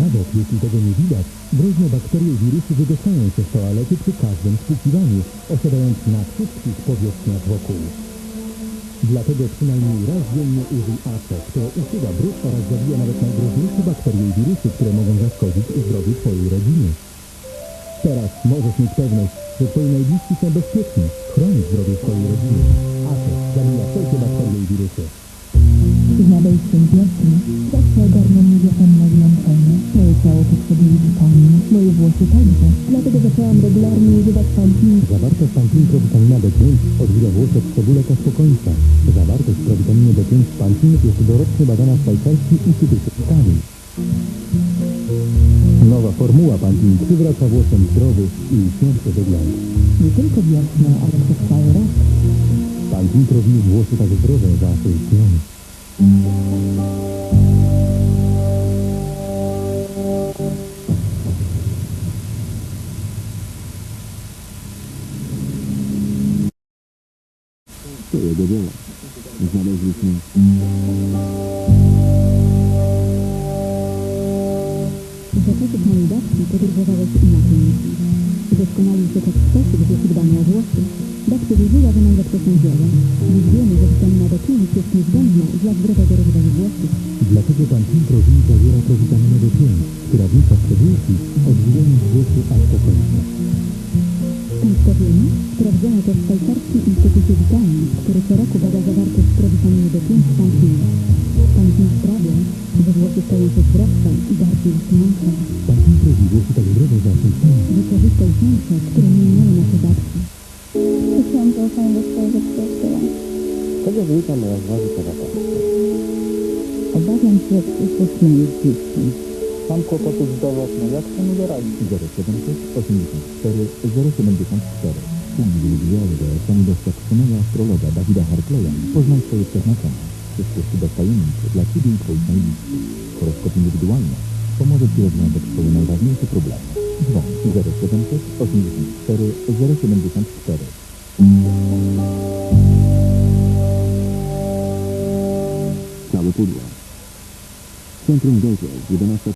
Nawet jeśli tego nie widać, groźne bakterie i wirusy wydostają się z toalety przy każdym spłukiwaniu, osiadając na wszystkich powierzchniach wokół. Dlatego przynajmniej raz dziennie użyj ACE, które usuwa brud oraz zabija nawet najgroźniejsze bakterie i wirusy, które mogą zaszkodzić zdrowiu Twojej rodziny. Teraz możesz mieć pewność, że Twoi najbliżsi są bezpieczni. Chroń zdrowie swojej rodziny. ACE zabija wszelkie bakterie i wirusy. Z nadejściem wiosny zawsze mnie wiosenne zmęczenie. Moje ciało potrzebuje witamin, moje włosy także. Dlatego zaczęłam regularnie używać Pantene. Zawartość Pantene prowitamina B5 odwija włosy od szczególek aż po końca. Zawartość prowitaminy B5 w jest dorocznie badana w szwajcarskim instytucie Skali. Nowa formuła Pantene przywraca włosom zdrowy i lśniący wygląd. Nie tylko wiosnę, ale przez cały rok. Pantene prowił włosy tak zdrowe, że aż To jego dzieło. Znaleźliśmy Za czasów mojej babci podróżowałeś inaczej dziś. Doskonalił się tak sposób, że się dbamy o włosy. Babcia wierzyła, że najlepsze są zioła. Dziś wiemy, że witamina B5 jest niezbędna dla zdrowego rozwoju włosów. Dlatego Pantene Prowi zawiera prowitaminę B5, która wnika w cebulki, odwijając włosy aż po końca. Wiemy? Sprawdzono to w szwajcarskim Instytucie Witamin, który co roku bada zawartość prowitaminy B5 w Pantene. Pantene sprawia, że włosy stają się zdrowsze i bardziej lśniące. Pantene Prowi włosy tak zdrowe, lśnią. Wykorzystaj słońce, które nie miały nasze babci. Chciałam zaufanie do swojego przyjaciela. Tego wyjścia moja zważy teraz. Obawiam się przyszłość moich dzieci. Mam kłopotów zdrowotne. Jak sobie doradzić? 076 84 074 Indywidualny oceny doświadczonego astrologa Dawida Hartleya poznaj swoje przeznaczenie. Wszystkie cuda tajemnice dla Ciebie i Twoich najbliższych. Horoskop indywidualny pomoże Ci rozwiązać Twoje najważniejsze problemy. Dzwoń 076 84 074 Całe pudło. Centrum Gorzów, 11